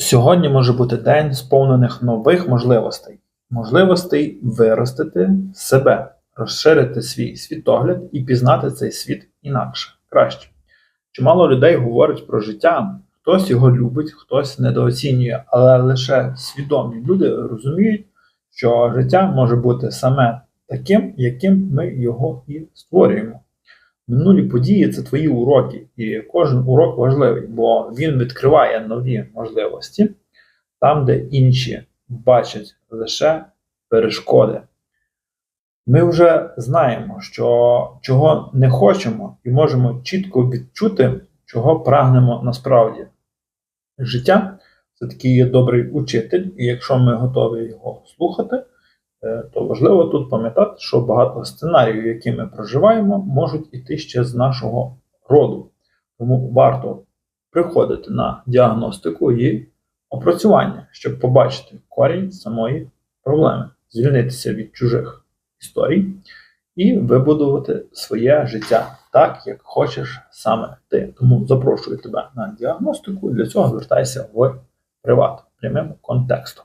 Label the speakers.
Speaker 1: Сьогодні може бути день сповнених нових можливостей, можливостей виростити себе, розширити свій світогляд і пізнати цей світ інакше, краще. Чимало людей говорить про життя, хтось його любить, хтось недооцінює, але лише свідомі люди розуміють, що життя може бути саме таким, яким ми його і створюємо. Минулі події це твої уроки, і кожен урок важливий, бо він відкриває нові можливості там, де інші бачать лише перешкоди. Ми вже знаємо, що чого не хочемо, і можемо чітко відчути, чого прагнемо насправді. Життя це такий є добрий учитель, і якщо ми готові його слухати, то важливо тут пам'ятати, що багато сценаріїв, які ми проживаємо, можуть іти ще з нашого роду. Тому варто приходити на діагностику і опрацювання, щоб побачити корінь самої проблеми, звільнитися від чужих історій і вибудувати своє життя так, як хочеш саме ти. Тому запрошую тебе на діагностику. Для цього звертайся в приват прямим контекстом.